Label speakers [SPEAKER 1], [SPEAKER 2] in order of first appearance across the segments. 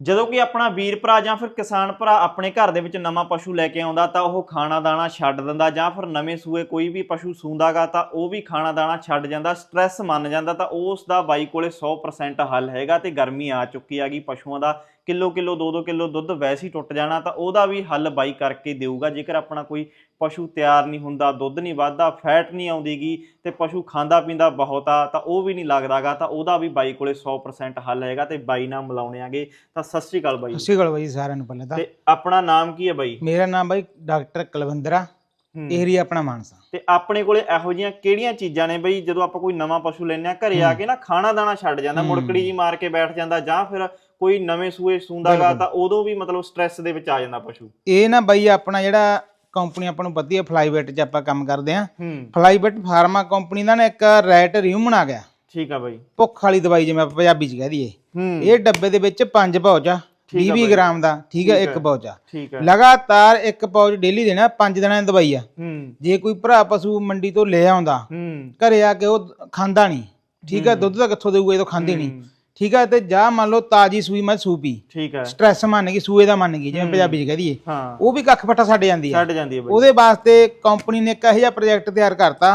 [SPEAKER 1] ਜਦੋਂ ਕਿ ਆਪਣਾ ਵੀਰ ਭਰਾ ਜਾਂ ਫਿਰ ਕਿਸਾਨ ਭਰਾ ਆਪਣੇ ਘਰ ਦੇ ਵਿੱਚ ਨਵਾਂ ਪਸ਼ੂ ਲੈ ਕੇ ਆਉਂਦਾ ਤਾਂ ਉਹ ਖਾਣਾ ਦਾਣਾ ਛੱਡ ਦਿੰਦਾ ਜਾਂ ਫਿਰ ਨਵੇਂ ਸੂਏ ਕੋਈ ਵੀ ਪਸ਼ੂ ਸੂੰਦਾਗਾ ਤਾਂ ਉਹ ਵੀ ਖਾਣਾ ਦਾਣਾ ਛੱਡ ਜਾਂਦਾ ਸਟ੍ਰੈਸ ਮੰਨ ਜਾਂਦਾ ਤਾਂ ਉਸ ਦਾ ਬਾਈ ਕੋਲੇ 100% ਹੱਲ ਹੈਗਾ ਤੇ ਗਰਮੀ ਆ ਚੁੱਕੀ ਹੈਗੀ ਪਸ਼ੂਆਂ ਦਾ ਕਿਲੋ ਕਿਲੋ 2-2 ਕਿਲੋ ਦੁੱਧ ਵੈਸੇ ਹੀ ਟੁੱਟ ਜਾਣਾ ਤਾਂ ਉਹਦਾ ਵੀ ਹੱਲ ਬਾਈ ਕਰਕੇ ਦੇਊਗਾ। ਜੇਕਰ ਆਪਣਾ ਕੋਈ ਪਸ਼ੂ ਤਿਆਰ ਨਹੀਂ ਹੁੰਦਾ ਦੁੱਧ ਨਹੀਂ ਵੱਧਦਾ ਫੈਟ ਨਹੀਂ ਆਉਂਦੀਗੀ ਤੇ ਪਸ਼ੂ ਖਾਂਦਾ ਪੀਂਦਾ ਬਹੁਤ ਆ ਤਾਂ ਉਹ ਵੀ ਨਹੀਂ ਲੱਗਦਾਗਾ ਤਾਂ ਉਹਦਾ ਵੀ ਬਾਈ ਕੋਲੇ 100% ਹੱਲ ਹੈਗਾ ਤੇ ਬਾਈ ਨਾਲ ਮਿਲਾਉਣੇ ਆਗੇ। ਤਾਂ ਸਤਿ ਸ਼੍ਰੀ ਅਕਾਲ ਬਾਈ
[SPEAKER 2] ਸਤਿ ਸ਼੍ਰੀ ਅਕਾਲ ਬਾਈ ਸਾਰਿਆਂ ਨੂੰ ਪਹਿਲਾਂ ਤਾਂ।
[SPEAKER 1] ਤੇ ਆਪਣਾ ਨਾਮ ਕੀ ਹੈ ਬਾਈ?
[SPEAKER 2] ਮੇਰਾ ਨਾਮ ਬਾਈ ਡਾਕਟਰ ਕੁਲਵੰਦਰਾ। ਏਰੀਆ ਆਪਣਾ ਮਾਨਸਾ।
[SPEAKER 1] ਤੇ ਆਪਣੇ ਕੋਲੇ ਇਹੋ ਜੀਆਂ ਕਿਹੜੀਆਂ ਚੀਜ਼ਾਂ ਨੇ ਬਈ ਜਦੋਂ ਆਪਾਂ ਕੋਈ ਨਵਾਂ ਪਸ਼ੂ ਆ ਘਰੇ ਆ ਕੇ ਨਾ ਖਾਣਾ ਦਾਣਾ ਛੱਡ ਜਾਂਦਾ। ਮੁੜਕੜੀ ਜੀ ਮਾਰ ਕੇ ਬੈਠ ਜਾਂਦਾ ਜਾਂ ਫਿਰ ਕੋਈ ਨਵੇਂ ਸੂਏ ਸੂੰਦਾਗਾ। ਤਾਂ ਉਦੋਂ ਵੀ ਮਤਲਬ ਸਟ੍ਰੈਸ ਦੇ ਵਿੱਚ ਆ ਜਾਂਦਾ ਪਸ਼ੂ।
[SPEAKER 2] ਇਹ ਨਾ ਬਾਈ ਆਪਣਾ ਜਿਹੜਾ ਕੰਪਨੀ ਆਪਾਂ ਨੂੰ ਹੈ ਫਲਾਈਬੈਟ 'ਚ ਆਪਾਂ ਕੰਮ ਕਰਦੇ ਆ ਫਲਾਈਬੈਟ ਫਾਰਮਾ ਕੰਪਨੀ ਦਾ ਨਾ ਇੱਕ ਰੈਟ ਰਿਊਮਨ ਆ ਗਿਆ।
[SPEAKER 1] ਠੀਕ ਆ ਬਾਈ।
[SPEAKER 2] ਭੁੱਖ ਵਾਲੀ ਦਵਾਈ ਜਿਵੇਂ ਆਪਾਂ ਪੰਜਾਬੀ 'ਚ ਕਹਿ ਦਈਏ। ਇਹ ਡੱਬੇ ਦੇ ਵਿੱਚ 5 ਪਾਉਚ ਆ
[SPEAKER 1] ਠੀਕ ਆ।
[SPEAKER 2] 20
[SPEAKER 1] ਬਾਈ।
[SPEAKER 2] ਗ੍ਰਾਮ ਦਾ ਠੀਕ ਹੈ ਇੱਕ
[SPEAKER 1] ਹੈ
[SPEAKER 2] ਲਗਾਤਾਰ ਇੱਕ ਪਾਉਚ ਡੇਲੀ ਦੇਣਾ 5 ਦਿਨਾਂ ਦੀ ਦਵਾਈ ਆ। ਜੇ ਕੋਈ ਭਰਾ ਪਸ਼ੂ ਮੰਡੀ ਤੋਂ ਲੈ ਆਉਂਦਾ ਘਰੇ ਆ ਕੇ ਉਹ ਖਾਂਦਾ ਨਹੀਂ ਠੀਕ ਹੈ। ਦੁੱਧ ਤਾਂ ਕਿੱਥੋਂ ਦੇਊਗਾ ਇਹ ਤਾਂ ਖਾਂਦੀ ਨਹੀਂ। ਠੀਕ ਹੈ ਤੇ ਜਾਂ ਮੰਨ ਲਓ ਤਾਜੀ ਸੂਈ ਮੈਂ ਸੂਪੀ।
[SPEAKER 1] ਠੀਕ ਹੈ
[SPEAKER 2] ਸਟ੍ਰੈਸ ਮੰਨ ਗਈ ਸੂਏ ਦਾ ਮੰਨ ਗਈ ਜਿਵੇਂ ਪੰਜਾਬੀ 'ਚ ਕਹਿ ਦਈਏ।
[SPEAKER 1] ਹਾਂ।
[SPEAKER 2] ਉਹ ਵੀ ਕੱਖ ਪੱਟਾ ਛੱਡ ਜਾਂਦੀ ਹੈ
[SPEAKER 1] ਛੱਡ ਜਾਂਦੀ ਹੈ ਬਾਈ।
[SPEAKER 2] ਉਹਦੇ ਵਾਸਤੇ ਕੰਪਨੀ ਨੇ ਇੱਕ ਇਹੋ ਜਿਹਾ ਪ੍ਰੋਜੈਕਟ ਤਿਆਰ ਕਰਤਾ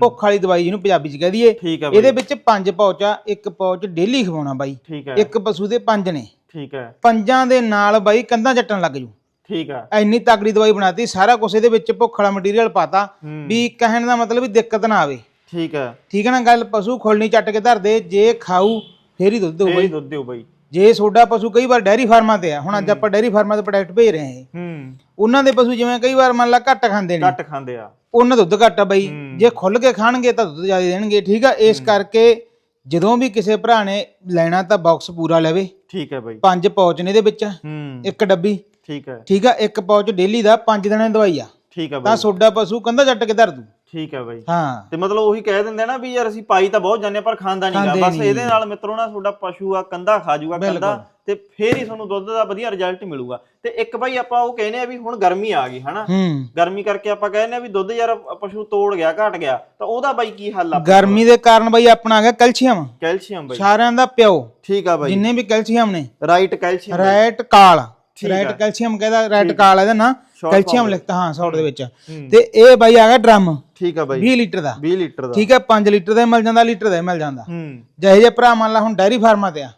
[SPEAKER 2] ਭੁੱਖ ਵਾਲੀ ਦਵਾਈ ਜਿਹਨੂੰ ਪੰਜਾਬੀ 'ਚ ਕਹਿ ਦਈਏ।
[SPEAKER 1] ਠੀਕ ਹੈ ਬਾਈ।
[SPEAKER 2] ਇਹਦੇ ਵਿੱਚ ਪੰਜ ਪਾਉਚ ਆ ਇੱਕ ਪਾਉਚ ਡੇਲੀ ਖਵਾਉਣਾ ਬਾਈ। ਇੱਕ ਪਸ਼ੂ ਦੇ ਪੰਜ ਨੇ।
[SPEAKER 1] ਠੀਕ ਹੈ
[SPEAKER 2] ਪੰਜਾਂ ਦੇ ਨਾਲ ਬਾਈ ਕੰਧਾਂ ਚੱਟਣ ਲੱਗ ਜੂ।
[SPEAKER 1] ਠੀਕ ਹੈ
[SPEAKER 2] ਐਨੀ ਤਕੜੀ ਦਵਾਈ ਬਣਾਤੀ ਸਾਰਾ ਕੁਝ ਇਹਦੇ ਵਿੱਚ ਭੁੱਖ ਵਾਲਾ ਮਟੀਰੀਅਲ ਪਾਤਾ ਵੀ ਕਹਿਣ ਦਾ ਮਤਲਬ ਵੀ ਦਿੱਕਤ ਨਾ ਆਵੇ।
[SPEAKER 1] ਠੀਕ ਹੈ
[SPEAKER 2] ਠੀਕ ਹੈ ਨਾ ਗੱਲ ਪਸ਼ੂ ਖੋਲਣੀ ਚੱਟ ਕੇ ਧਰ ਦੇ ਜੇ ਖਾਊ ਫੇਰ ਹੀ ਦੁੱਧ
[SPEAKER 1] ਇਹ
[SPEAKER 2] ਬਾਈ।
[SPEAKER 1] ਦੁੱਧ ਦਿਓ ਬਾਈ।
[SPEAKER 2] ਜੇ ਤੁਹਾਡਾ ਪਸ਼ੂ ਕਈ ਵਾਰ ਡੈਰੀ ਫਾਰਮਾਂ ਤੇ ਆ ਹੁਣ ਅੱਜ ਆਪਾਂ ਡੈਰੀ ਫਾਰਮਾਂ ਤੇ ਪ੍ਰੋਡਕਟ ਭੇਜ ਰਹੇ ਹਾਂ।
[SPEAKER 1] ਹੂੰ।
[SPEAKER 2] ਉਹਨਾਂ ਦੇ ਪਸ਼ੂ ਜਿਵੇਂ ਕਈ ਵਾਰ ਮੰਨ ਲਾ ਘੱਟ ਖਾਂਦੇ ਨੇ।
[SPEAKER 1] ਘੱਟ ਖਾਂਦੇ ਆ।
[SPEAKER 2] ਉਹਨਾਂ ਦਾ ਦੁੱਧ ਘੱਟ ਆ ਬਈ। ਜੇ ਖੁੱਲ ਕੇ ਖਾਣਗੇ ਤਾਂ ਦੁੱਧ ਜ਼ਿਆਦਾ ਦੇਣਗੇ ਠੀਕ ਆ? ਇਸ ਕਰਕੇ ਜਦੋਂ ਵੀ ਕਿਸੇ ਭਰਾ ਨੇ ਲੈਣਾ ਤਾਂ ਬਾਕਸ ਪੂਰਾ ਲਵੇ।
[SPEAKER 1] ਠੀਕ ਹੈ ਬਾਈ।
[SPEAKER 2] ਪੰਜ ਪਾਉਚ ਨੇ ਇਹਦੇ ਵਿੱਚ।
[SPEAKER 1] ਹੂੰ।
[SPEAKER 2] ਇੱਕ ਡੱਬੀ।
[SPEAKER 1] ਠੀਕ ਹੈ
[SPEAKER 2] ਠੀਕ ਆ? ਇੱਕ ਪਾਉਚ ਡੇਲੀ ਦਾ ਪੰਜ ਦਿਨਾਂ ਦੀ ਦਵਾਈ ਆ।
[SPEAKER 1] ਠੀਕ ਹੈ
[SPEAKER 2] ਤਾਂ
[SPEAKER 1] ਬਾਈ।
[SPEAKER 2] ਸੋਡਾ ਪਸ਼ੂ ਕੰਧਾ ਚੱਟ ਕੇ ਧਰ ਦੂ।
[SPEAKER 1] ਠੀਕ ਹੈ ਬਾਈ।
[SPEAKER 2] ਹਾਂ।
[SPEAKER 1] ਤੇ ਮਤਲਬ ਉਹੀ ਕਹਿ ਦਿੰਦੇ ਆ ਨਾ ਵੀ ਯਾਰ ਅਸੀਂ ਪਾਈ ਤਾਂ ਬਹੁਤ ਜਾਂਦੇ ਆ ਪਰ ਖਾਂਦਾ ਨਹੀਂਗਾ
[SPEAKER 2] ਖਾਂਦੇ
[SPEAKER 1] ਬਸ
[SPEAKER 2] ਨੀ।
[SPEAKER 1] ਇਹਦੇ ਨਾਲ ਮਿੱਤਰੋ ਨਾ ਤੁਹਾਡਾ ਪਸ਼ੂ ਆ ਕੰਦਾ ਖਾ ਜਾਊਗਾ ਕੰਦਾ
[SPEAKER 2] ਬਿਲਕੁਲ।
[SPEAKER 1] ਤੇ ਫੇਰ ਹੀ ਤੁਹਾਨੂੰ ਦੁੱਧ ਦਾ ਵਧੀਆ ਰਿਜ਼ਲਟ ਮਿਲੂਗਾ। ਤੇ ਇੱਕ ਬਾਈ ਆਪਾਂ ਉਹ ਕਹਿੰਦੇ ਆ ਵੀ ਹੁਣ ਗਰਮੀ ਆ ਗਈ ਹਨਾ?
[SPEAKER 2] ਹੂੰ।
[SPEAKER 1] ਗਰਮੀ ਕਰਕੇ ਆਪਾਂ ਕਹਿੰਦੇ ਆ ਵੀ ਦੁੱਧ ਯਾਰ ਪਸ਼ੂ ਤੋੜ ਗਿਆ ਘਟ ਗਿਆ। ਤਾਂ ਉਹਦਾ ਬਾਈ ਕੀ ਹੱਲ ਆ?
[SPEAKER 2] ਗਰਮੀ ਦੇ ਕਾਰਨ ਬਈ ਆਪਣਾ ਆ ਗਿਆ ਕੈਲਸ਼ੀਅਮ।
[SPEAKER 1] ਕੈਲਸ਼ੀਅਮ ਬਾਈ।
[SPEAKER 2] ਸਾਰਿਆਂ ਦਾ ਪਿਓ।
[SPEAKER 1] ਠੀਕ ਆ ਬਾਈ।
[SPEAKER 2] ਜਿੰਨੇ ਵੀ ਕੈਲਸ਼ੀਅਮ ਨੇ।
[SPEAKER 1] ਰਾਈਟ ਕੈਲਸ਼ੀਅਮ
[SPEAKER 2] ਰੈਟ ਕਾਲ।
[SPEAKER 1] ਆ।
[SPEAKER 2] ਕੈਲਸ਼ੀਅਮ ਕਹਿੰਦਾ ਰੈਟ ਕਾਲ ਇਹਦਾ ਨਾਂ। ਕੈਲਸ਼ੀਅਮ ਲਿਖਤਾ ਹਾਂ ਸ਼ਾਰਟ ਦੇ ਵਿੱਚ। ਤੇ ਇਹ ਬਾਈ ਆ ਗਿਆ ਡਰਮ
[SPEAKER 1] ਠੀਕ ਆ ਬਾਈ।
[SPEAKER 2] 20 ਲੀਟਰ ਦਾ।
[SPEAKER 1] 20 ਲੀਟਰ ਦਾ।
[SPEAKER 2] ਠੀਕ ਹੈ 5 ਲੀਟਰ ਦਾ ਮਿਲ ਜਾਂਦਾ ਲੀਟਰ ਦਾ ਮਿਲ ਜਾਂਦਾ। ਜਿਹੇ ਜੇ ਭਰਾ ਮੰਨ ਲਾ ਹੁਣ ਡੈਰੀ ਫਾਰਮਾਂ ਤੇ ਆ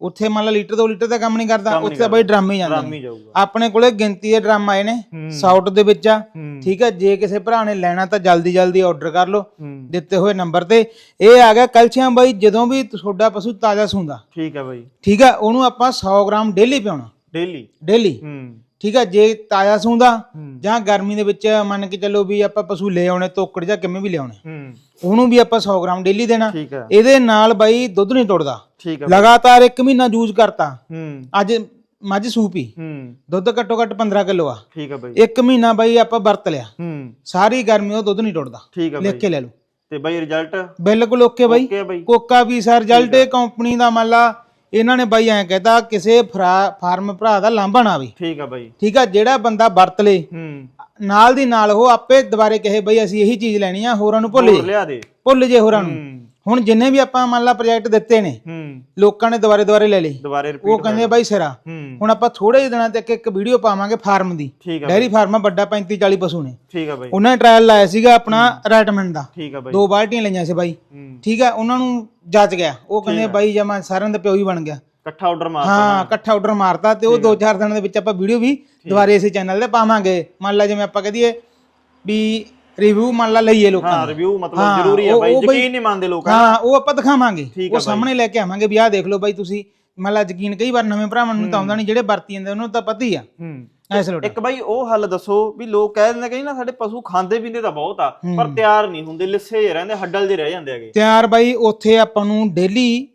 [SPEAKER 2] ਉੱਥੇ ਮੰਨ ਲਾ ਲੀਟਰ 2 ਲੀਟਰ ਦਾ ਕੰਮ ਨਹੀਂ ਕਰਦਾ ਉੱਥੇ ਤਾਂ ਬਾਈ ਡਰਮ ਹੀ ਜਾਂਦੇ ਆਪਣੇ ਕੋਲੇ ਗਿਣਤੀ ਦੇ ਡਰਮ ਆਏ ਨੇ
[SPEAKER 1] ਹੂੰ।
[SPEAKER 2] ਸਾਊਟ ਦੇ ਵਿੱਚ ਆ। ਠੀਕ ਹੈ ਜੇ ਕਿਸੇ ਭਰਾ ਨੇ ਲੈਣਾ ਤਾਂ ਜਲਦੀ ਜਲਦੀ ਆਰਡਰ ਕਰ ਲਓ। ਦਿੱਤੇ ਹੋਏ ਨੰਬਰ ਤੇ। ਇਹ ਆ ਗਿਆ ਕੈਲਸ਼ੀਅਮ ਬਾਈ ਜਦੋਂ ਵੀ ਤੁਹਾਡਾ ਪਸ਼ੂ ਤਾਜ਼ਾ ਸੂੰਦਾ।
[SPEAKER 1] ਠੀਕ ਆ ਬਾਈ।
[SPEAKER 2] ਠੀਕ ਹੈ ਉਹਨੂੰ ਆਪਾਂ 100 ਗ੍ਰਾਮ ਡੇਲੀ ਪਿਆਉਣਾ।
[SPEAKER 1] ਡੇਲੀ।
[SPEAKER 2] ਡੇਲੀ।
[SPEAKER 1] ਹੂੰ।
[SPEAKER 2] ਠੀਕ ਹੈ ਜੇ ਤਾਜ਼ਾ ਸੂੰਦਾ
[SPEAKER 1] ਹੂੰ।
[SPEAKER 2] ਜਾਂ ਗਰਮੀ ਦੇ ਵਿੱਚ ਮੰਨ ਕੇ ਚੱਲੋ ਵੀ ਆਪਾਂ ਪਸ਼ੂ ਲੈ ਆਉਣੇ ਤੋਕੜ ਜਾਂ ਕਿਵੇਂ ਵੀ ਲਿਆਉਣੇ
[SPEAKER 1] ਹੂੰ।
[SPEAKER 2] ਉਹਨੂੰ ਵੀ ਆਪਾਂ 100 ਗ੍ਰਾਮ ਡੇਲੀ ਦੇਣਾ।
[SPEAKER 1] ਠੀਕ ਆ।
[SPEAKER 2] ਇਹਦੇ ਨਾਲ ਬਾਈ ਦੁੱਧ ਨਹੀਂ ਟੁੱਟਦਾ।
[SPEAKER 1] ਠੀਕ ਆ।
[SPEAKER 2] ਲਗਾਤਾਰ 1 ਮਹੀਨਾ ਯੂਜ਼ ਕਰਤਾ।
[SPEAKER 1] ਹੂੰ।
[SPEAKER 2] ਅੱਜ ਮੱਝ ਸੂਪੀ
[SPEAKER 1] ਹੂੰ।
[SPEAKER 2] ਦੁੱਧ ਘੱਟੋ ਘੱਟ 15 ਕਿਲੋ ਆ।
[SPEAKER 1] ਠੀਕ ਆ ਬਾਈ।
[SPEAKER 2] 1 ਮਹੀਨਾ ਬਾਈ ਆਪਾਂ ਵਰਤ ਲਿਆ।
[SPEAKER 1] ਹੂੰ।
[SPEAKER 2] ਸਾਰੀ ਗਰਮੀ ਉਹ ਦੁੱਧ ਨਹੀਂ ਟੁੱਟਦਾ।
[SPEAKER 1] ਠੀਕ ਆ
[SPEAKER 2] ਲਿਖ
[SPEAKER 1] ਬਾਈ
[SPEAKER 2] ਕੇ ਲੈ ਲਓ।
[SPEAKER 1] ਤੇ ਬਾਈ ਰਿਜ਼ਲਟ
[SPEAKER 2] ਬਿਲਕੁਲ ਓਕੇ ਬਾਈ।
[SPEAKER 1] ਓਕੇ ਆ ਬਾਈ।
[SPEAKER 2] ਕੋਕਾ ਵੀ ਸਰ ਰਿਜ਼ਲਟ ਇਹ ਕੰਪਨੀ ਦਾ ਮੰਨ ਲਾ ਇਹਨਾਂ ਨੇ ਬਾਈ ਐਂ ਕਹਿਤਾ ਕਿਸੇ ਫਰਾ- ਫਾਰਮ ਭਰਾ ਦਾ ਲਾਂਭਾ ਨਾ ਆਵੇ।
[SPEAKER 1] ਠੀਕ ਆ ਬਾਈ।
[SPEAKER 2] ਠੀਕ ਆ ਜਿਹੜਾ ਬੰਦਾ ਵਰਤ ਲੇ
[SPEAKER 1] ਹੂੰ।
[SPEAKER 2] ਨਾਲ ਦੀ ਨਾਲ ਉਹ ਆਪੇ ਦੁਬਾਰੇ ਕਹੇ ਬਈ ਅਸੀਂ ਇਹੀ ਚੀਜ਼ ਲੈਣੀ ਆ ਹੋਰਾਂ ਨੂੰ ਭੁੱਲ
[SPEAKER 1] ਹੋਰ
[SPEAKER 2] ਜੇ
[SPEAKER 1] ਲਿਆ ਦੇ।
[SPEAKER 2] ਭੁੱਲ ਜੇ ਹੋਰਾਂ ਨੂੰ।
[SPEAKER 1] ਹੂੰ।
[SPEAKER 2] ਹੁਣ ਜਿੰਨੇ ਵੀ ਆਪਾਂ ਮੰਨ ਲਾ ਪ੍ਰੋਜੈਕਟ ਦਿੱਤੇ ਨੇ
[SPEAKER 1] ਹੂੰ।
[SPEAKER 2] ਲੋਕਾਂ ਨੇ ਦੁਬਾਰੇ ਦੁਬਾਰੇ ਲੈ ਲਏ।
[SPEAKER 1] ਦੁਬਾਰੇ
[SPEAKER 2] ਉਹ
[SPEAKER 1] ਰਿਪੀਟ
[SPEAKER 2] ਕਹਿੰਦੇ ਬਾਈ ਸਿਰਾ
[SPEAKER 1] ਹੂੰ।
[SPEAKER 2] ਹੁਣ ਆਪਾਂ ਥੋੜੇ ਜਿਹੇ ਦਿਨਾਂ ਤੱਕ ਇੱਕ ਵੀਡੀਓ ਪਾਵਾਂਗੇ ਫਾਰਮ ਦੀ।
[SPEAKER 1] ਠੀਕ ਆ
[SPEAKER 2] ਡੈਰੀ ਫਾਰਮ ਆ ਵੱਡਾ 35 40 ਪਸ਼ੂ ਨੇ।
[SPEAKER 1] ਠੀਕ ਆ ਬਾਈ।
[SPEAKER 2] ਉਹਨਾਂ ਨੇ ਟ੍ਰਾਇਲ ਲਾਇਆ ਸੀਗਾ ਆਪਣਾ ਰੈਟਮੈਂਟ ਦਾ।
[SPEAKER 1] ਠੀਕ ਆ ਬਾਈ।
[SPEAKER 2] ਦੋ ਬਾਲਟੀਆਂ ਲਈਆਂ ਸੀ ਬਾਈ।
[SPEAKER 1] ਹੂੰ।
[SPEAKER 2] ਠੀਕ ਆ ਉਹਨਾਂ ਨੂੰ ਜੱਜ ਗਿਆ। ਉਹ ਕਹਿੰਦੇ ਬਾਈ ਜਮਾ ਸਾਰਿਆਂ ਦਾ ਪਿਓ ਹੀ ਬਣ ਗਿਆ।
[SPEAKER 1] ਇਕੱਠਾ ਆਰਡਰ ਮਾਰ
[SPEAKER 2] ਹਾਂ ਇਕੱਠਾ ਆਰਡਰ ਮਾਰਤਾ ਤੇ ਉਹ 2-4 ਦਿਨਾਂ ਦੇ ਵਿੱਚ ਆਪਾਂ ਵੀਡੀਓ ਵੀ ਦੁਬਾਰੇ ਇਸੇ ਚੈਨਲ ਤੇ ਪਾਵਾਂਗੇ। ਮੰਨ ਲਾ ਜਿਵੇਂ ਆਪਾਂ ਕਹਦੀਏ ਵੀ ਰਿਵਿਊ ਮੰਨ ਲਾ ਲਈਏ ਲੋਕਾਂ
[SPEAKER 1] ਹਾਂ
[SPEAKER 2] ਦਾ।
[SPEAKER 1] ਰਿਵਿਊ ਮਤਲਬ
[SPEAKER 2] ਹਾਂ,
[SPEAKER 1] ਜ਼ਰੂਰੀ ਆ
[SPEAKER 2] ਉਹ-
[SPEAKER 1] ਬਾਈ
[SPEAKER 2] ਉਹ ਬਾਈ-
[SPEAKER 1] ਯਕੀਨ ਨਹੀਂ ਮੰਨਦੇ ਲੋਕ
[SPEAKER 2] ਹਾਂ ਉਹ ਆਪਾਂ ਦਿਖਾਵਾਂਗੇ।
[SPEAKER 1] ਠੀਕ ਆ
[SPEAKER 2] ਉਹ
[SPEAKER 1] ਬਾਈ।
[SPEAKER 2] ਸਾਹਮਣੇ ਲੈ ਕੇ ਆਵਾਂਗੇ ਵੀ ਆਹ ਦੇਖ ਲਓ ਬਾਈ ਤੁਸੀਂ। ਮੰਨ ਲਾ ਯਕੀਨ ਕਈ ਵਾਰ ਨਵੇਂ ਭਰਾਵਾਂ ਨੂੰ ਤਾਂ ਆਉਂਦਾ ਨਹੀਂ ਜਿਹੜੇ ਵਰਤੀ ਜਾਂਦੇ ਉਹਨਾਂ ਨੂੰ ਤਾਂ ਪਤਾ ਹੀ ਆ।
[SPEAKER 1] ਹੂੰ।
[SPEAKER 2] ਐਸ ਲੋਟ
[SPEAKER 1] ਇੱਕ ਬਾਈ ਉਹ ਹੱਲ ਦੱਸੋ ਵੀ ਲੋਕ ਕਹਿ ਦਿੰਦੇ ਕਈ ਨਾ ਸਾਡੇ ਪਸ਼ੂ ਖਾਂਦੇ ਪੀਂਦੇ ਤਾਂ ਬਹੁਤ ਆ ਪਰ ਤਿਆਰ ਨਹੀਂ ਹੁੰਦੇ ਲਿੱਸੇ ਜਿਹੇ ਰਹਿੰਦੇ ਹੱਡਲ ਜਿਹੇ ਰਹਿ ਜਾਂਦੇ ਹੈਗੇ।
[SPEAKER 2] ਤਿਆਰ ਬਾਈ ਉੱਥੇ ਆਪਾਂ ਨੂੰ ਡੇਲੀ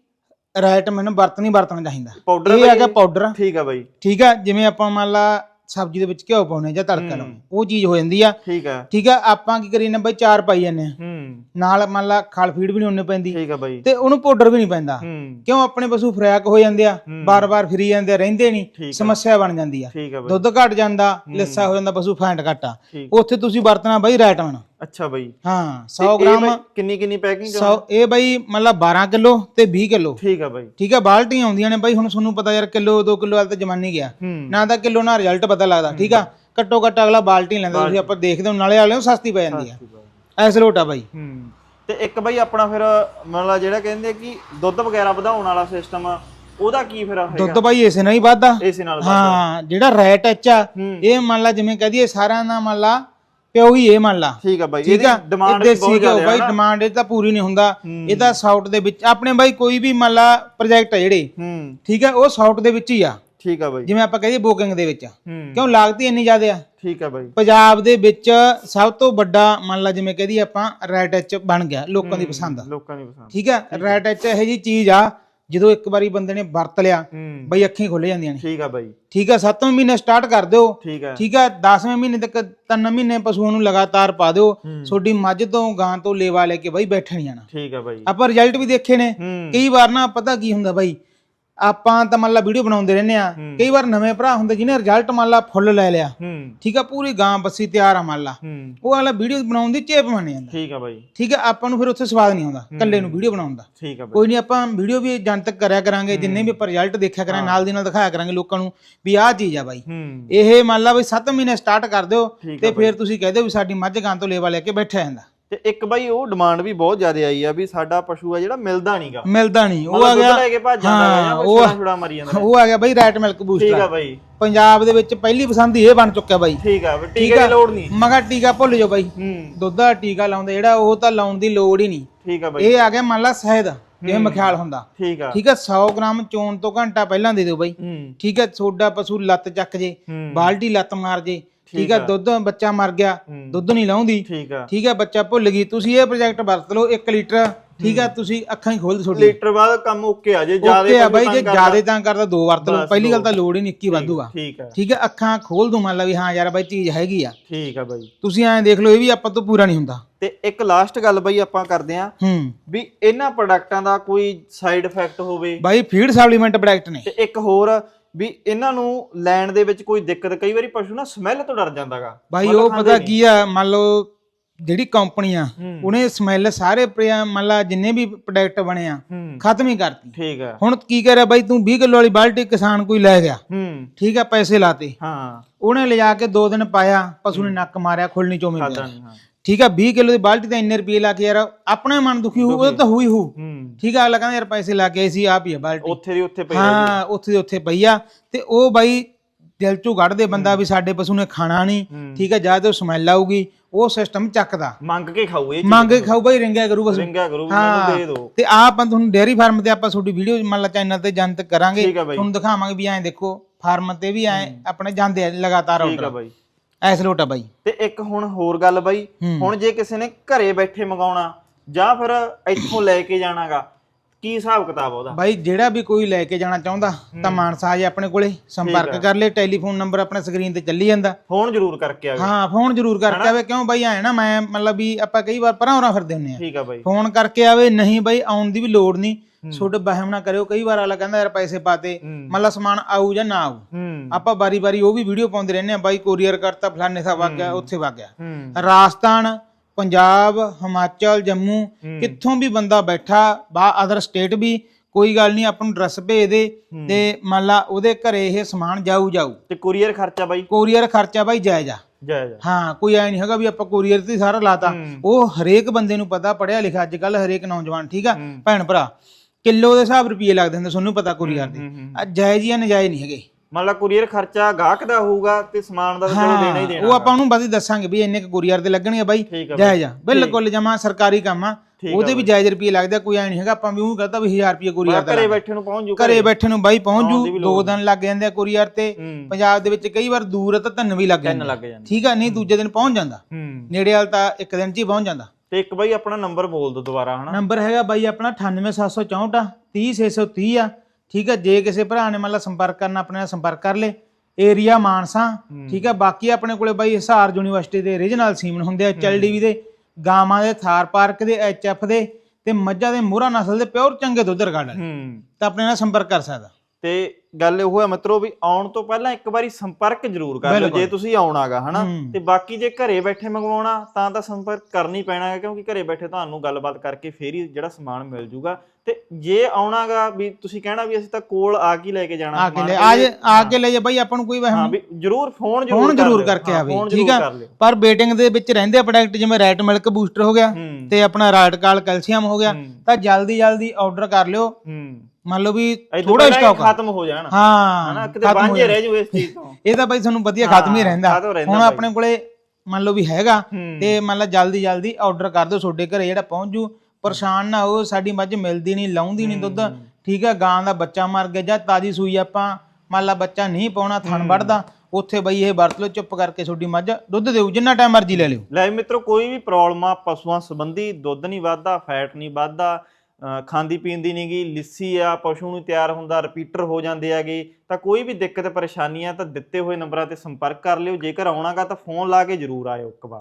[SPEAKER 2] ਰਾਈਟ ਮੈਨੂੰ ਵਰਤਣੀ ਵਰਤਣਾ ਚਾਹੀਦਾ।
[SPEAKER 1] ਪਾਊਡਰ
[SPEAKER 2] ਇਹ ਹੈਗਾ ਪਾਊਡਰ
[SPEAKER 1] ਠੀਕ ਆ ਬਾਈ।
[SPEAKER 2] ਠੀਕ ਆ ਜਿਵੇਂ ਆਪਾਂ ਮੰਨ ਲਾ ਸਬਜ਼ੀ ਦੇ ਵਿੱਚ ਘਿਓ ਪਾਉਨੇ ਜਾਂ ਤੜਕਾ ਲਾਉਨੇ ਉਹ ਚੀਜ਼ ਹੋ ਜਾਂਦੀ ਆ।
[SPEAKER 1] ਠੀਕ ਆ।
[SPEAKER 2] ਠੀਕ ਆ ਆਪਾਂ ਕੀ ਕਰੀਏ ਨੇ ਬਾਈ ਚਾਰ ਪਾਈ ਜਾਂਦੇ ਆ।
[SPEAKER 1] ਹੂੰ।
[SPEAKER 2] ਨਾਲ ਮੰਨ ਲਾ ਖਲ ਫੀਡ ਵੀ ਨਹੀਂ ਉਹਨੇ ਪੈਂਦੀ।
[SPEAKER 1] ਠੀਕ ਆ ਬਾਈ।
[SPEAKER 2] ਤੇ ਉਹਨੂੰ ਪਾਊਡਰ ਵੀ ਨਹੀਂ ਪੈਂਦਾ। ਕਿਉਂ? ਆਪਣੇ ਪਸ਼ੂ ਫਰੈਕ ਹੋ ਜਾਂਦੇ ਆ ਬਾਰ-ਬਾਰ ਫਿਰੀ ਜਾਂਦੇ ਆ, ਰਹਿੰਦੇ ਨਹੀਂ। ਸਮੱਸਿਆ ਬਣ ਜਾਂਦੀ ਆ। ਦੁੱਧ ਘਟ ਜਾਂਦਾ ਲਿੱਸਾ ਹੋ ਜਾਂਦਾ ਪਸ਼ੂ ਫੈਂਟ ਘਟਾ। ਉੱਥੇ ਤੁਸੀਂ ਵਰਤਣਾ ਬਾਈ ਰਾਈਟਮਨ
[SPEAKER 1] ਅੱਛਾ ਬਾਈ।
[SPEAKER 2] ਹਾਂ
[SPEAKER 1] ਤੇ
[SPEAKER 2] 100
[SPEAKER 1] ਇਹ
[SPEAKER 2] ਗ੍ਰਾਮ
[SPEAKER 1] ਕਿੰਨੀ ਕਿੰਨੀ ਪੈਕਿੰਗ
[SPEAKER 2] 100 ਇਹ ਬਾਈ ਮਤਲਬ 12 ਕਿਲੋ ਤੇ 20 ਕਿਲੋ।
[SPEAKER 1] ਠੀਕ ਆ ਬਾਈ।
[SPEAKER 2] ਠੀਕ ਹੈ ਬਾਲਟੀਆਂ ਆਉਂਦੀਆਂ ਨੇ ਬਾਈ ਹੁਣ ਤੁਹਾਨੂੰ ਪਤਾ ਯਾਰ ਕਿਲੋ 2 ਕਿਲੋ ਵਾਲ ਤਾਂ ਜਮਾਨੀ ਗਿਆ। ਨਾ ਤਾਂ ਕਿਲੋ ਨਾਲ ਰਿਜ਼ਲਟ ਪਤਾ ਲੱਗਦਾ ਠੀਕ ਆ? ਘੱਟੋ ਘੱਟ ਅਗਲਾ ਬਾਲਟੀ ਲੈਂਦਾ ਤੁਸੀਂ ਆਪਾਂ ਦੇਖਦੇ ਹੋ ਨਾਲੇ ਵਾਲੇ ਨੂੰ ਸਸਤੀ ਪੈ ਜਾਂਦੀ ਆ। ਐਸ ਲੋਟ ਆ ਬਾਈ।
[SPEAKER 1] ਹੂੰ। ਤੇ ਇੱਕ ਬਾਈ ਆਪਣਾ ਫਿਰ ਮਤਲਬ ਜਿਹੜਾ ਕਹਿੰਦੇ ਕਿ ਦੁੱਧ ਵਗੈਰਾ ਵਧਾਉਣ ਵਾਲਾ ਸਿਸਟਮ ਉਹਦਾ ਕੀ ਫਿਰ ਹੈਗਾ?
[SPEAKER 2] ਦੁੱਧ ਬਾਈ ਇਸੇ ਨਾਲ ਹੀ ਵੱਧਦਾ।
[SPEAKER 1] ਇਸੇ ਨਾਲ
[SPEAKER 2] ਹਾਂ ਜਿਹੜਾ ਰੈਟ ਐਚ ਆ ਇਹ ਮੰਨ ਲਾ ਜਿਵੇਂ ਕਹਦੀਏ ਸਾਰਿਆਂ ਦਾ ਮੰਨ ਲਾ ਪਿਓ ਹੀ ਇਹ ਮੰਨ ਲਾ।
[SPEAKER 1] ਠੀਕ ਆ ਬਾਈ ਇਹਦੀ ਡਿਮਾਂਡ ਬਹੁਤ ਜ਼ਿਆਦਾ
[SPEAKER 2] ਬਾਈ
[SPEAKER 1] ਹੈ
[SPEAKER 2] ਡਿਮਾਂਡ ਇਹ ਤਾਂ ਪੂਰੀ ਨਹੀਂ ਹੁੰਦਾ।
[SPEAKER 1] ਹੂੰ।
[SPEAKER 2] ਇਹ ਤਾਂ ਸਾਊਟ ਦੇ ਵਿੱਚ ਆਪਣੇ ਬਾਈ ਕੋਈ ਵੀ ਮੰਨ ਲਾ ਪ੍ਰੋਜੈਕਟ ਆ ਜਿਹੜੇ
[SPEAKER 1] ਹੂੰ।
[SPEAKER 2] ਠੀਕ ਆ ਉਹ ਸਾਊਟ ਦੇ ਵਿੱਚ ਹੀ ਆ।
[SPEAKER 1] ਠੀਕ ਆ ਬਾਈ।
[SPEAKER 2] ਜਿਵੇਂ ਆਪਾਂ ਕਹਦੀਏ ਬੁਕਿੰਗ ਦੇ ਵਿੱਚ।
[SPEAKER 1] ਹੂੰ।
[SPEAKER 2] ਕਿਉਂ ਲਾਗਤ ਹੀ ਇੰਨੀ ਜ਼ਿਆਦਾ ਆ?
[SPEAKER 1] ਠੀਕ ਆ ਬਾਈ।
[SPEAKER 2] ਪੰਜਾਬ ਦੇ ਵਿੱਚ ਸਭ ਤੋਂ ਵੱਡਾ ਮੰਨ ਲਾ ਜਿਵੇਂ ਕਹਦੀਏ ਆਪਾਂ ਰੈਟ ਐਚ ਬਣ ਗਿਆ ਲੋਕਾਂ ਦੀ ਪਸੰਦ
[SPEAKER 1] ਲੋਕਾਂ ਦੀ ਪਸੰਦ।
[SPEAKER 2] ਠੀਕ ਆ? ਰੈਟ ਐਚ ਇਹੋ ਜੀ ਚੀਜ਼ ਆ ਜਦੋਂ ਇੱਕ ਵਾਰੀ ਬੰਦੇ ਨੇ ਵਰਤ ਲਿਆ
[SPEAKER 1] ਹੂੰ।
[SPEAKER 2] ਬਈ ਅੱਖੀਂ ਖੁੱਲ ਜਾਂਦੀਆਂ ਨੇ।
[SPEAKER 1] ਠੀਕ ਆ ਬਾਈ।
[SPEAKER 2] ਠੀਕ ਆ 7ਵੇਂ ਮਹੀਨੇ ਸਟਾਰਟ ਕਰ ਦਿਓ।
[SPEAKER 1] ਠੀਕ ਆ।
[SPEAKER 2] ਠੀਕ ਆ 10ਵੇਂ ਮਹੀਨੇ ਤੱਕ ਤਿੰਨ ਮਹੀਨੇ ਪਸ਼ੂਆਂ ਨੂੰ ਲਗਾਤਾਰ ਪਾ ਦਿਓ। ਤੁਹਾਡੀ ਮੱਝ ਤੋਂ ਗਾਂ ਤੋਂ ਲੇਵਾ ਲੈ ਕੇ ਬਈ ਬੈਠਣ ਜਾਣਾ।
[SPEAKER 1] ਠੀਕ ਆ ਬਾਈ।
[SPEAKER 2] ਆਪਾਂ ਰਿਜ਼ਲਟ ਵੀ ਦੇਖੇ ਨੇ। ਕਈ ਵਾਰ ਨਾ ਪਤਾ ਕੀ ਹੁੰਦਾ ਬਾਈ ਆਪਾਂ ਤਾਂ ਮੰਨ ਲਾ ਵੀਡੀਓ ਬਣਾਉਂਦੇ ਰਹਿੰਦੇ ਆ। ਕਈ ਵਾਰ ਨਵੇਂ ਭਰਾ ਹੁੰਦੇ ਜਿਹਨੇ ਰਿਜ਼ਲਟ ਮੰਨ ਲਾ ਫੁੱਲ ਲੈ ਲਿਆ। ਠੀਕ ਆ ਪੂਰੀ ਗਾਂ ਬੱਸੀ ਤਿਆਰ ਆ ਮੰਨ ਲਾ। ਉਹ ਵਾਲਾ ਵੀਡੀਓ ਬਣਾਉਣ ਦੀ ਚੇਪ ਮੰਨ ਜਾਂਦਾ।
[SPEAKER 1] ਠੀਕ ਆ ਬਾਈ।
[SPEAKER 2] ਠੀਕ ਆ ਆਪਾਂ ਨੂੰ ਫਿਰ ਉੱਥੇ ਸਵਾਦ ਨਹੀਂ ਆਉਂਦਾ ਇਕੱਲੇ ਨੂੰ ਵੀਡੀਓ ਬਣਾਉਣ ਦਾ।
[SPEAKER 1] ਠੀਕ ਆ ਬਾਈ।
[SPEAKER 2] ਕੋਈ ਨਹੀਂ ਆਪਾਂ ਵੀਡੀਓ ਵੀ ਜਨਤਕ ਕਰਿਆ ਕਰਾਂਗੇ ਜਿੰਨੇ ਵੀ ਆਪਾਂ ਰਿਜ਼ਲਟ ਦੇਖਿਆ ਕਰਾਂਗੇ ਨਾਲ ਦੀ ਨਾਲ ਦਿਖਾਇਆ ਕਰਾਂਗੇ ਲੋਕਾਂ ਨੂੰ ਵੀ ਆਹ ਚੀਜ਼ ਆ ਬਾਈ। ਇਹ ਮੰਨ ਲਾ ਵੀ 7 ਮਹੀਨੇ ਸਟਾਰਟ ਕਰ ਦਿਓ ਤੇ ਫਿਰ ਤੁਸੀਂ ਕਹਿ ਦਿਓ ਵੀ ਸਾਡੀ ਮੱਝ ਗਾਂ ਤੋਂ ਲੇਵਾ ਲੈ ਕੇ ਬੈਠਾ ਜਾਂਦਾ।
[SPEAKER 1] ਤੇ ਇੱਕ ਬਾਈ ਉਹ ਡਿਮਾਂਡ ਵੀ ਬਹੁਤ ਜ਼ਿਆਦਾ ਆਈ ਆ ਵੀ ਸਾਡਾ ਪਸ਼ੂ ਆ ਜਿਹੜਾ ਮਿਲਦਾ ਨਹੀਂਗਾ।
[SPEAKER 2] ਮਿਲਦਾ ਨਹੀਂ। ਉਹ ਆ ਗਿਆ
[SPEAKER 1] ਲੈ ਕੇ ਭੱਜ ਜਾਂਦਾ
[SPEAKER 2] ਹਾਂ,
[SPEAKER 1] ਜਾਂ
[SPEAKER 2] ਉਹ-
[SPEAKER 1] ਛੁੜਾ ਛੁੜਾ ਮਰੀ ਜਾਂਦਾ।
[SPEAKER 2] ਉਹ ਆ ਗਿਆ ਬਾਈ ਰੈਟ ਮਿਲਕ
[SPEAKER 1] ਠੀਕ
[SPEAKER 2] ਬੂਸਟਰ
[SPEAKER 1] ਆ ਬਾਈ।
[SPEAKER 2] ਪੰਜਾਬ ਦੇ ਵਿੱਚ ਪਹਿਲੀ ਪਸੰਦ ਇਹ ਬਣ ਚੁੱਕਿਆ ਬਾਈ।
[SPEAKER 1] ਠੀਕ ਆ ਟੀਕੇ ਦੀ ਲੋੜ ਨਹੀਂ।
[SPEAKER 2] ਮਗਾ ਟੀਕਾ ਭੁੱਲ ਜਾਓ ਬਾਈ।
[SPEAKER 1] ਹੂੰ।
[SPEAKER 2] ਦੁੱਧ ਦਾ ਟੀਕਾ ਲਾਉਂਦੇ ਜਿਹੜਾ ਉਹ ਤਾਂ ਲਾਉਣ ਦੀ ਲੋੜ ਹੀ ਨਹੀਂ।
[SPEAKER 1] ਠੀਕ ਆ ਬਾਈ।
[SPEAKER 2] ਇਹ ਆ ਗਿਆ ਮੰਨ ਲਾ ਸ਼ਹਿਦ ਜਿਵੇਂ ਮਖਿਆਲ ਹੁੰਦਾ।
[SPEAKER 1] ਠੀਕ ਆ।
[SPEAKER 2] ਠੀਕ ਹੈ 100 ਗ੍ਰਾਮ ਚੋਣ ਤੋਂ ਘੰਟਾ ਪਹਿਲਾਂ ਦੇ ਦਿਓ ਬਾਈ। ਠੀਕ ਹੈ ਸੋਡਾ ਪਸ਼ੂ ਲੱਤ ਚੱਕ ਜੇ ਬਾਲਟੀ ਲੱਤ ਮਾਰ ਜੇ ਠੀਕ ਹੈ ਦੁੱਧ ਬੱਚਾ ਮਰ ਗਿਆ। ਦੁੱਧ ਨਹੀਂ ਲਾਉਂਦੀ।
[SPEAKER 1] ਠੀਕ ਆ।
[SPEAKER 2] ਠੀਕ ਬੱਚਾ ਭੁੱਲ ਗਈ। ਤੁਸੀਂ ਇਹ ਪ੍ਰੋਜੈਕਟ ਵਰਤ ਲਓ 1 ਲੀਟਰ। ਠੀਕ ਹੈ। ਤੁਸੀਂ ਅੱਖਾਂ ਹੀ ਖੋਲ ਛੋਡੀ
[SPEAKER 1] ਲੀਟਰ ਬਾਅਦ ਕੰਮ ਓਕੇ ਆ ਜੇ
[SPEAKER 2] ਓਕੇ ਆ
[SPEAKER 1] ਜ਼ਿਆਦਾ
[SPEAKER 2] ਬਾਈ ਜੇ ਜਿਆਦੇ ਤਾਂ ਕਰਦਾ ਦੋ ਵਰਤ ਲਓ। ਪਹਿਲੀ ਗੱਲ। ਤਾਂ ਲੋੜ ਹੀ ਨਹੀਂ ਇੱਕੀ ਵਾਧੂਗਾ।
[SPEAKER 1] ਠੀਕ ਆ।
[SPEAKER 2] ਠੀਕ ਹੈ ਅੱਖਾਂ ਖੋਲ ਦੂ ਮੰਨ ਲਾ ਵੀ ਹਾਂ ਯਾਰ ਬਾਈ ਚੀਜ਼ ਹੈਗੀ ਆ।
[SPEAKER 1] ਠੀਕ ਆ ਬਾਈ।
[SPEAKER 2] ਤੁਸੀਂ ਐਂ ਦੇਖ ਲਓ ਇਹ ਵੀ ਆਪਾਂ ਤੋਂ ਪੂਰਾ ਨਹੀਂ ਹੁੰਦਾ।
[SPEAKER 1] ਤੇ ਇੱਕ ਲਾਸਟ ਗੱਲ ਬਾਈ ਆਪਾਂ ਕਰਦੇ ਆਂ
[SPEAKER 2] ਹੂੰ।
[SPEAKER 1] ਵੀ ਇਹਨਾਂ ਪ੍ਰੋਡਕਟਾਂ ਦਾ ਕੋਈ ਸਾਈਡ ਇਫੈਕਟ ਹੋਵੇ।
[SPEAKER 2] ਬਾਈ ਫੀਡ ਸਪਲੀਮੈਂਟ ਪ੍ਰੋਡਕਟ ਨੇ।
[SPEAKER 1] ਤੇ ਇੱਕ ਹੋਰ ਵੀ ਇਹਨਾਂ ਨੂੰ ਲੈਣ ਦੇ ਵਿੱਚ ਕੋਈ ਦਿੱਕਤ ਕਈ ਵਾਰੀ ਪਸ਼ੂ ਨਾ ਸਮੈਲ ਤੋਂ ਡਰ ਜਾਂਦਾਗਾ।
[SPEAKER 2] ਬਾਈ ਉਹ ਪਤਾ ਕੀ ਆ ਮੰਨ ਲਓ ਜਿਹੜੀ ਕੰਪਨੀ ਆ। ਉਹਨੇ ਸਮੈਲ ਸਾਰੇ ਪ੍ਰਿਆ ਮੰਨ ਲਾ ਜਿੰਨੇ ਵੀ ਪ੍ਰੋਡਕਟ ਬਣੇ ਆ ਖਤਮ ਹੀ ਕਰਤੀ।
[SPEAKER 1] ਠੀਕ ਆ।
[SPEAKER 2] ਹੁਣ ਕੀ ਕਰਿਆ ਬਾਈ ਤੂੰ 20 ਕਿਲੋ ਵਾਲੀ ਬਾਲਟੀ ਕਿਸਾਨ ਕੋਈ ਲੈ ਗਿਆ। ਠੀਕ ਆ ਪੈਸੇ ਲਾਤੇ।
[SPEAKER 1] ਹਾਂ।
[SPEAKER 2] ਉਹਨੇ ਲਿਜਾ ਕੇ 2 ਦਿਨ ਪਾਇਆ ਪਸ਼ੂ ਨੇ ਨੱਕ ਮਾਰਿਆ ਖੁੱਲਣੀ ਪਿਆ।
[SPEAKER 1] ਨਹੀਂ ਹਾਂ।
[SPEAKER 2] ਠੀਕ ਆ 20 ਕਿਲੋ ਦੀ ਬਾਲਟੀ ਤੇ ਇੰਨੇ ਰੁਪਏ ਲਾ ਕੇ ਯਾਰ ਆਪਣਾ ਮਨ ਦੁਖੀ ਹੋਊ ਉਹ ਤਾਂ ਹੋਈ ਹੋਊ।
[SPEAKER 1] ਹੂੰ।
[SPEAKER 2] ਠੀਕ ਆ ਅਗਲਾ ਕਹਿੰਦਾ ਯਾਰ ਪੈਸੇ ਲਾ ਕੇ ਸੀ ਆਪ ਹੀ ਆ ਬਾਲਟੀ।
[SPEAKER 1] ਉੱਥੇ ਦੀ ਉੱਥੇ ਪਈ
[SPEAKER 2] ਹਾਂ ਉੱਥੇ ਦੇ ਉੱਥੇ ਪਈ ਆ। ਤੇ ਉਹ ਬਾਈ ਦਿਲ ਚੋਂ ਕੱਢਦੇ ਬੰਦਾ ਵੀ ਸਾਡੇ ਪਸ਼ੂ ਨੇ ਖਾਣਾ ਨਹੀਂ। ਠੀਕ ਆ ਜਾਂ ਤੇ ਸਮੈਲ ਆਊਗੀ ਉਹ ਸਿਸਟਮ ਚੱਕਦਾ।
[SPEAKER 1] ਮੰਗ ਕੇ ਖਾਓ ਇਹ
[SPEAKER 2] ਮੰਗ ਕੇ ਖਾਊ ਬਾਈ ਰਿੰਗਿਆ ਕਰੂ ਪਸ਼ੂ।
[SPEAKER 1] ਰਿੰਗਾ ਕਰੂ। ਮੈਨੂੰ ਦੇ ਦਿਓ।
[SPEAKER 2] ਤੇ ਆਪਾਂ ਤੁਹਾਨੂੰ ਡੇਅਰੀ ਫਾਰਮ ਤੇ ਆਪਾਂ ਤੁਹਾਡੀ ਵੀਡੀਓ ਮੰਨ ਲਾ ਚੈਨਲ ਤੇ ਜਨਤਕ ਕਰਾਂਗੇ। ਤੁਹਾਨੂੰ ਦਿਖਾਵਾਂਗੇ ਵੀ ਐਂ ਦੇਖੋ ਫਾਰਮ ਤੇ ਵੀ ਐਂ ਆਪਣੇ ਜਾਂਦੇ ਆ ਲਗਾਤਾਰ
[SPEAKER 1] ਠੀਕ ਆ
[SPEAKER 2] ਆਰਡਰ
[SPEAKER 1] ਬਾਈ।
[SPEAKER 2] ਐਸ ਲੋਟ ਆ ਬਾਈ
[SPEAKER 1] ਤੇ ਇੱਕ ਹੁਣ ਹੋਰ ਗੱਲ ਬਾਈ। ਹੁਣ ਜੇ ਕਿਸੇ ਨੇ ਘਰੇ ਬੈਠੇ ਮੰਗਾਉਣਾ ਜਾਂ ਫਿਰ ਇੱਥੋਂ ਲੈ ਕੇ ਜਾਣਾਗਾ ਕੀ ਹਿਸਾਬ ਕਿਤਾਬ ਆ ਉਹਦਾ?
[SPEAKER 2] ਬਾਈ ਜਿਹੜਾ ਵੀ ਕੋਈ ਲੈ ਕੇ ਜਾਣਾ ਚਾਹੁੰਦਾ ਤਾਂ ਮਾਨਸਾ ਆ ਜੇ ਆਪਣੇ ਕੋਲੇ। ਸੰਪਰਕ ਕਰ ਲੈ ਟੈਲੀਫੋਨ ਨੰਬਰ ਆਪਣੇ ਸਕਰੀਨ ਤੇ ਚੱਲੀ ਜਾਂਦਾ।
[SPEAKER 1] ਫੋਨ ਜ਼ਰੂਰ ਕਰਕੇ ਆਵੇ।
[SPEAKER 2] ਹਾਂ ਫੋਨ ਜ਼ਰੂਰ ਕਰਕੇ ਆਵੇ ਕਿਉਂ ਬਾਈ ਐ ਨਾ ਮੈਂ ਮਤਲਬ ਵੀ ਆਪਾਂ ਕਈ ਵਾਰ ਪਰਾਂ ਉਰਾਂ ਫਿਰਦੇ ਹੁੰਨੇ ਆ।
[SPEAKER 1] ਠੀਕ ਆ ਬਾਈ।
[SPEAKER 2] ਫੋਨ ਕਰਕੇ ਆਵੇ ਨਹੀਂ ਬਾਈ ਆਉਣ ਦੀ ਵੀ ਲੋੜ ਨਹੀਂ। ਛੋਟੇ ਬਹਿਮ ਨਾ ਕਰਿਓ ਕਈ ਵਾਰ ਆਲਾ ਕਹਿੰਦਾ ਯਾਰ ਪੈਸੇ ਪਾਤੇ। ਮਤਲਬ ਸਮਾਨ ਆਊ ਜਾਂ ਨਾ ਆਊ। ਆਪਾਂ ਬਾਰੀ ਬਾਰੀ ਉਹ ਵੀ ਵੀਡੀਓ ਪਾਉਂਦੇ ਰਹਿੰਦੇ ਆ ਬਾਈ ਕੋਰੀਅਰ ਕਰਤਾ ਫਲਾਣੇ ਥਾਂ ਵਗ ਗਿਆ ਉੱਥੇ ਵਗ ਗਿਆ। ਰਾਜਸਥਾਨ ਪੰਜਾਬ ਹਿਮਾਚਲ ਜੰਮੂ। ਕਿੱਥੋਂ ਵੀ ਬੰਦਾ ਬੈਠਾ ਬਾ ਅਦਰ ਸਟੇਟ ਵੀ ਕੋਈ ਗੱਲ ਨਹੀਂ ਆਪਾਂ ਨੂੰ ਡਰੈਸ ਭੇਜ ਦੇ ਤੇ ਮੰਨ ਲਾ ਉਹਦੇ ਘਰੇ ਇਹ ਸਮਾਨ ਜਾਊ ਜਾਊ।
[SPEAKER 1] ਤੇ ਕੁਰੀਅਰ ਖਰਚਾ ਬਾਈ?
[SPEAKER 2] ਕੋਰੀਅਰ ਖਰਚਾ ਬਾਈ ਜਾਇਜ਼ ਆ। ਹਾਂ ਕੋਈ ਐ ਨਹੀਂ ਹੈਗਾ ਵੀ ਆਪਾਂ ਕੋਰੀਅਰ ਤੇ ਸਾਰਾ ਲਾਤਾ। ਉਹ ਹਰੇਕ ਬੰਦੇ ਨੂੰ ਪਤਾ ਪੜਿਆ ਲਿਖਿਆ ਅੱਜ ਕੱਲ ਹਰੇਕ ਨੌਜਵਾਨ ਠੀਕ ਆ। ਭੈਣ ਭਰਾ ਕਿਲੋ ਦੇ ਹਿਸਾਬ ਰੁਪਏ ਲੱਗਦੇ ਹੁੰਦੇ ਤੁਹਾਨੂੰ ਪਤਾ ਕੋਰੀਅਰ ਦੇ। ਜਾਇਜ਼ ਜਾਂ ਨਜਾਇਜ਼ ਨਹੀਂ ਹੈਗੇ।
[SPEAKER 1] ਮੰਨ ਲਾ ਕੁਰੀਅਰ ਖਰਚਾ ਗਾਹਕ ਦਾ ਹੋਊਗਾ ਤੇ ਸਮਾਨ ਦਾ ਤਾਂ ਚਲੋ ਦੇਣਾ ਹੀ ਦੇਣਾ
[SPEAKER 2] ਉਹ ਆਪਾਂ ਉਹਨੂੰ ਬਾਅਦ ਦੱਸਾਂਗੇ ਵੀ ਇੰਨੇ ਕੁ ਕੋਰੀਅਰ ਦੇ ਲੱਗਣਗੇ ਬਾਈ।
[SPEAKER 1] ਠੀਕ ਆ ਬਾਈ।
[SPEAKER 2] ਜਾਇਜ਼ ਆ ਬਿਲਕੁਲ ਜਮਾ ਸਰਕਾਰੀ ਕੰਮ ਆ। ਉਹਦੇ ਵੀ ਜਾਇਜ਼ ਰੁਪਏ ਲੱਗਦੇ ਕੋਈ ਐ ਨਹੀਂ ਹੈਗਾ ਆਪਾਂ ਵੀ ਉਹ ਕਹਤਾ ਵੀ 1000 ਰੁਪਏ ਕੋਰੀਅਰ ਦਾ
[SPEAKER 1] ਘਰੇ ਬੈਠੇ ਨੂੰ ਪਹੁੰਚ ਜੂ
[SPEAKER 2] ਘਰੇ ਬੈਠੇ ਨੂੰ ਬਾਈ ਪਹੁੰਚ
[SPEAKER 1] ਦੀ
[SPEAKER 2] ਜੂ ਦੋ ਦਿਨ ਲੱਗ ਜਾਂਦੇ ਆ ਕੋਰੀਅਰ ਤੇ। ਪੰਜਾਬ ਦੇ ਵਿੱਚ ਕਈ ਵਾਰ ਦੂਰ ਤਾਂ ਤਿੰਨ ਵੀ ਲੱਗ ਜਾਂਦੇ ਠੀਕ ਆ ਨਹੀਂ ਦੂਜੇ ਦਿਨ ਪਹੁੰਚ ਜਾਂਦਾ। ਨੇੜੇ ਵਾਲ ਤਾਂ ਇੱਕ ਦਿਨ ਚ ਹੀ ਪਹੁੰਚ ਜਾਂਦਾ।
[SPEAKER 1] ਤੇ ਇੱਕ ਬਾਈ ਆਪਣਾ ਨੰਬਰ ਬੋਲ ਦਿਓ ਦੁਬਾਰਾ ਹਨਾ।
[SPEAKER 2] ਨੰਬਰ ਹੈਗਾ ਬਾਈ ਆਪਣਾ 98764 ਆ 30630 ਆ ਠੀਕ ਆ ਜੇ ਕਿਸੇ ਭਰਾ ਨੇ ਮਤਲਬ ਸੰਪਰਕ ਕਰਨਾ ਆਪਣੇ ਨਾਲ ਸੰਪਰਕ ਕਰ ਲੇ ਏਰੀਆ ਮਾਨਸਾ ਠੀਕ ਆ ਬਾਕੀ ਆਪਣੇ ਕੋਲੇ ਬਾਈ ਹਿਸਾਰ ਯੂਨੀਵਰਸਿਟੀ ਦੇ ਰੀਜਨਲ ਸੀਮਨ ਹੁੰਦੇ ਆ ਐਚਐਲਡੀਵੀ ਦੇ ਗਾਵਾਂ ਦੇ ਥਾਰ ਪਾਰਕ ਦੇ ਐਚਐਫ ਦੇ ਤੇ ਮੱਝਾਂ ਦੇ ਮੋਹਰਾ ਨਸਲ ਦੇ ਪਿਓਰ ਚੰਗੇ ਦੁੱਧ ਰਿਕਾਰਡ ਵਾਲੇ
[SPEAKER 1] ਹੂੰ।
[SPEAKER 2] ਤਾਂ ਆਪਣੇ ਨਾਲ ਸੰਪਰਕ ਕਰ ਸਕਦਾ।
[SPEAKER 1] ਤੇ ਗੱਲ ਉਹ ਹੈ ਮਿੱਤਰੋ ਵੀ ਆਉਣ ਤੋਂ ਪਹਿਲਾਂ ਇੱਕ ਵਾਰੀ ਸੰਪਰਕ ਜ਼ਰੂਰ ਕਰ ਲਿਓ। ਜੇ ਤੁਸੀਂ ਆਉਣਾਗਾ ਹਨਾ?
[SPEAKER 2] ਹੂੰ।
[SPEAKER 1] ਤੇ ਬਾਕੀ ਜੇ ਘਰੇ ਬੈਠੇ ਮੰਗਵਾਉਣਾ ਤਾਂ ਤਾਂ ਸੰਪਰਕ ਕਰਨੀ ਪੈਣਾ ਹੈ ਕਿਉਂਕਿ ਘਰੇ ਬੈਠੇ ਤੁਹਾਨੂੰ ਗੱਲਬਾਤ ਕਰਕੇ ਫੇਰ ਹੀ ਜਿਹੜਾ ਸਮਾਨ ਮਿਲ ਜੂਗਾ। ਤੇ ਜੇ ਆਉਣਾਗਾ ਵੀ ਤੁਸੀਂ ਕਹਿਣਾ ਵੀ ਅਸੀਂ ਤਾਂ ਕੋਲ ਆ ਕੇ ਲੈ ਕੇ ਜਾਣਾ
[SPEAKER 2] ਆ ਕੇ ਲੈ ਆ ਆ ਕੇ ਲੈ ਜਾ ਬਾਈ ਆਪਾਂ ਨੂੰ ਕੋਈ
[SPEAKER 1] ਹਾਂ
[SPEAKER 2] ਵਹਿਮ
[SPEAKER 1] ਵੀ ਜਰੂਰ ਫੋਨ ਜਰੂਰ
[SPEAKER 2] ਫੋਨ ਜ਼ਰੂਰ। ਕਰਕੇ ਆਵੇ, ਠੀਕ ਆ? ਪਰ ਬੇਟਿੰਗ ਦੇ ਵਿੱਚ ਰਹਿੰਦੇ ਪ੍ਰੋਡਕਟ ਜਿਵੇਂ ਰੈਟ ਮਿਲਕ ਬੂਸਟਰ ਹੋ ਗਿਆ
[SPEAKER 1] ਹੂੰ।
[SPEAKER 2] ਤੇ ਆਪਣਾ ਰਾਈਟ ਕਾਲ ਕੈਲਸ਼ੀਅਮ ਹੋ ਗਿਆ ਤਾਂ ਜਲਦੀ ਜਲਦੀ ਆਰਡਰ ਕਰ ਲਿਓ।
[SPEAKER 1] ਹੂੰ।
[SPEAKER 2] ਮੰਨ ਲਓ ਵੀ ਥੋੜਾ ਸਟਾਕ
[SPEAKER 1] ਖਤਮ ਹੋ ਜਾਣ।
[SPEAKER 2] ਹਾਂ
[SPEAKER 1] ਹਨਾ ਕਿਤੇ
[SPEAKER 2] ਖਤਮ ਹੋ
[SPEAKER 1] ਰਹਿ ਜੂ ਇਸ ਚੀਜ਼ ਤੋਂ।
[SPEAKER 2] ਇਹ ਤਾਂ ਬਾਈ ਤੁਹਾਨੂੰ ਵਧੀਆ ਖਤਮ ਹੀ ਰਹਿੰਦਾ।
[SPEAKER 1] ਖਤਮ ਰਹਿੰਦਾ
[SPEAKER 2] ਹੁਣ। ਆਪਣੇ ਕੋਲੇ ਮੰਨ ਲਓ ਵੀ ਹੈਗਾ
[SPEAKER 1] ਹੂੰ।
[SPEAKER 2] ਤੇ ਮੰਨ ਲਾ ਜਲਦੀ ਜਲਦੀ ਆਰਡਰ ਕਰ ਦਿਓ ਤੁਹਾਡੇ ਘਰੇ ਜਿਹੜਾ ਪਹੁੰਚ। ਜੂ ਪਰੇਸ਼ਾਨ ਨਾ ਹੋ ਸਾਡੀ ਮੱਝ ਮਿਲਦੀ ਨਹੀਂ ਲਾਉਂਦੀ ਨਹੀਂ ਦੁੱਧ। ਠੀਕ ਹੈ ਗਾਂ ਦਾ ਬੱਚਾ ਮਰ ਗਿਆ ਜਾਂ ਤਾਜੀ ਸੂਈ ਆਪਾਂ ਮੰਨ ਲਾ ਬੱਚਾ ਨਹੀਂ ਪਾਉਣਾ ਥਣ ਵੜਦਾ ਉੱਥੇ ਬਈ ਇਹ ਵਰਤ ਲਓ ਚੁੱਪ ਕਰਕੇ ਤੁਹਾਡੀ ਮੱਝ ਦੁੱਧ ਦੇਊ ਜਿੰਨਾ ਟਾਈਮ ਮਰਜ਼ੀ ਲੈ ਲਿਓ।
[SPEAKER 1] ਲੈ ਮਿੱਤਰੋ ਕੋਈ ਵੀ ਪ੍ਰੋਬਲਮ ਆ ਪਸ਼ੂਆਂ ਸੰਬੰਧੀ ਦੁੱਧ ਨਹੀਂ ਵੱਧਦਾ ਫੈਟ ਨਹੀਂ ਵੱਧਦਾ ਖਾਂਦੀ ਪੀਂਦੀ ਨਹੀਂਗੀ ਲਿੱਸੀ ਆ ਪਸ਼ੂ ਨੂੰ ਤਿਆਰ ਹੁੰਦਾ ਰਿਪੀਟਰ ਹੋ ਜਾਂਦੇ ਹੈਗੇ ਤਾਂ ਕੋਈ ਵੀ ਦਿੱਕਤ ਪਰੇਸ਼ਾਨੀ ਆ ਤਾਂ ਦਿੱਤੇ ਹੋਏ ਨੰਬਰਾਂ ਤੇ ਸੰਪਰਕ ਕਰ ਲਿਓ ਜੇਕਰ ਆਉਣਾਗਾ ਤਾਂ ਫੋਨ ਲਾ ਕੇ ਜਰੂਰ ਆਇਓ ਇੱਕ ਵਾਰ।